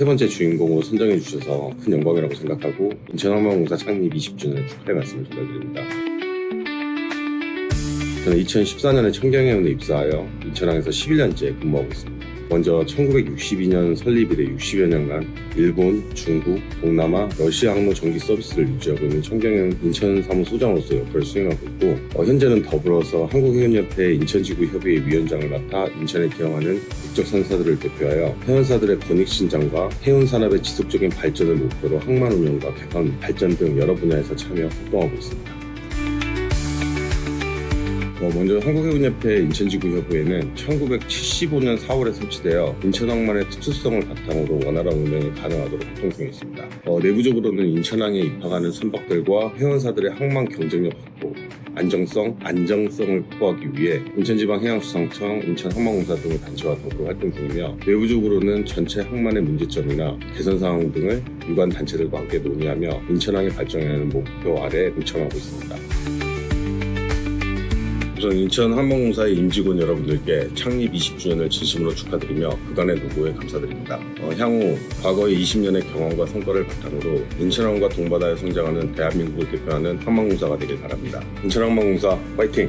세 번째 주인공으로 선정해 주셔서 큰 영광이라고 생각하고 인천항만공사 창립 20주년 축하의 말씀을 전해드립니다. 저는 2014년에 청경해운에 입사하여 인천항에서 11년째 근무하고 있습니다. 먼저 1962년 설립 이래 60여 년간 일본, 중국, 동남아, 러시아 항로 전기 서비스를 유지하고 있는 청경해운 인천 사무 소장으로서 역할을 수행하고 있고 어, 현재는 더불어서 한국해운협회 인천지구 협의회 위원장을 맡아 인천에 기여하는 국적 선사들을 대표하여 해운사들의 권익 신장과 해운 산업의 지속적인 발전을 목표로 항만 운영과 개선, 발전 등 여러 분야에서 참여 활동하고 있습니다. 어, 먼저 한국해운협회 인천지구협의회는 1975년 4월에 설치되어 인천항만의 특수성을 바탕으로 원활한 운영이 가능하도록 활동 중에 있습니다. 어, 내부적으로는 인천항에 입항하는 선박들과 회원사들의 항만 경쟁력 확보, 안정성, 안정성을 확보하기 위해 인천지방해양수상청, 인천항만공사 등의 단체와 더불어 활동 중이며 외부적으로는 전체 항만의 문제점이나 개선 사항 등을 유관 단체들과 함께 논의하며 인천항의 발전하는 목표 아래 동참하고 있습니다. 우선 인천 항공공사의 임직원 여러분들께 창립 20주년을 진심으로 축하드리며 그간의 노고에 감사드립니다. 어, 향후 과거의 20년의 경험과 성과를 바탕으로 인천항과 동바다에 성장하는 대한민국을 대표하는 항공공사가 되길 바랍니다. 인천항공공사 파이팅!